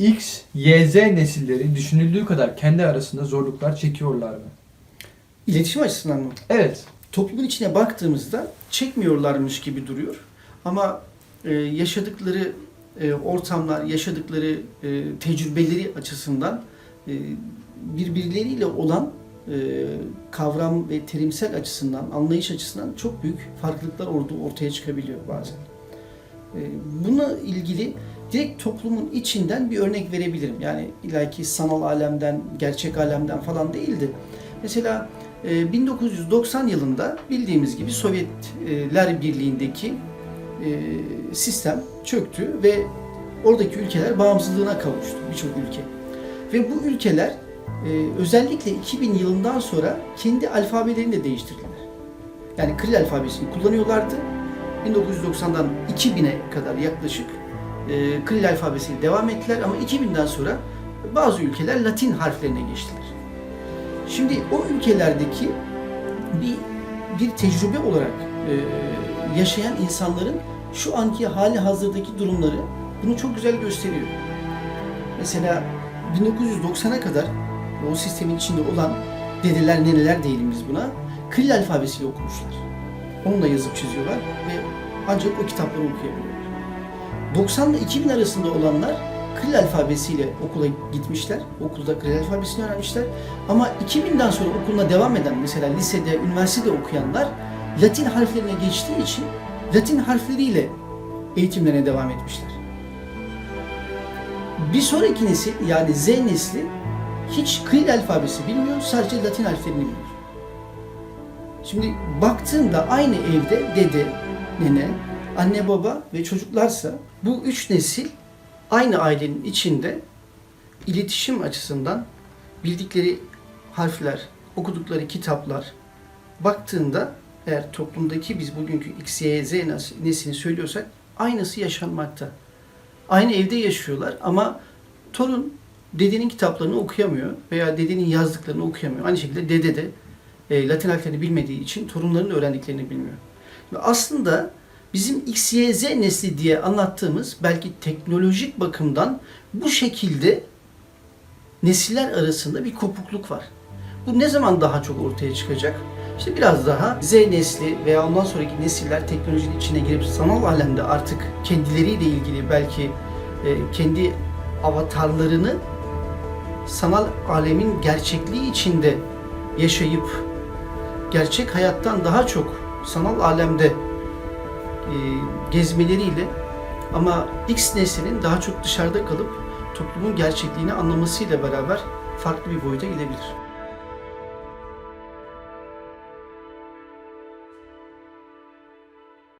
X, Y, Z nesilleri düşünüldüğü kadar kendi arasında zorluklar çekiyorlar mı? İletişim açısından mı? Evet. Toplumun içine baktığımızda çekmiyorlarmış gibi duruyor. Ama e, yaşadıkları e, ortamlar, yaşadıkları e, tecrübeleri açısından e, birbirleriyle olan e, kavram ve terimsel açısından, anlayış açısından çok büyük farklılıklar orada ortaya çıkabiliyor bazen. E, buna ilgili direkt toplumun içinden bir örnek verebilirim. Yani illaki sanal alemden, gerçek alemden falan değildi. Mesela e, 1990 yılında bildiğimiz gibi Sovyetler Birliği'ndeki e, sistem çöktü ve oradaki ülkeler bağımsızlığına kavuştu birçok ülke. Ve bu ülkeler e, özellikle 2000 yılından sonra kendi alfabelerini de değiştirdiler. Yani Kiril alfabesini kullanıyorlardı. 1990'dan 2000'e kadar yaklaşık e, Kiril alfabesiyle devam ettiler ama 2000'den sonra bazı ülkeler Latin harflerine geçtiler. Şimdi o ülkelerdeki bir bir tecrübe olarak e, yaşayan insanların şu anki hali hazırdaki durumları bunu çok güzel gösteriyor. Mesela 1990'a kadar o sistemin içinde olan dedeler neneler diyelim biz buna Kiril alfabesiyle okumuşlar. Onunla yazıp çiziyorlar ve ancak o kitapları okuyabiliyorlar. 90 ile 2000 arasında olanlar Kiril alfabesiyle okula gitmişler. Okulda Kiril alfabesini öğrenmişler. Ama 2000'den sonra okuluna devam eden mesela lisede, üniversitede okuyanlar Latin harflerine geçtiği için Latin harfleriyle eğitimlerine devam etmişler. Bir sonraki nesil yani Z nesli hiç Kiril alfabesi bilmiyor, sadece Latin harflerini biliyor. Şimdi baktığında aynı evde dede, nene, anne baba ve çocuklarsa bu üç nesil aynı ailenin içinde iletişim açısından bildikleri harfler, okudukları kitaplar baktığında eğer toplumdaki biz bugünkü X, Y, Z neslini söylüyorsak aynısı yaşanmakta. Aynı evde yaşıyorlar ama torun dedenin kitaplarını okuyamıyor veya dedenin yazdıklarını okuyamıyor. Aynı şekilde dede de e, Latin harflerini bilmediği için torunların öğrendiklerini bilmiyor. Ve aslında bizim X, Y, Z nesli diye anlattığımız belki teknolojik bakımdan bu şekilde nesiller arasında bir kopukluk var. Bu ne zaman daha çok ortaya çıkacak? İşte biraz daha Z nesli veya ondan sonraki nesiller teknolojinin içine girip sanal alemde artık kendileriyle ilgili belki e, kendi avatarlarını sanal alemin gerçekliği içinde yaşayıp gerçek hayattan daha çok sanal alemde gezmeleriyle ama X neslinin daha çok dışarıda kalıp toplumun gerçekliğini anlamasıyla beraber farklı bir boyuta gidebilir.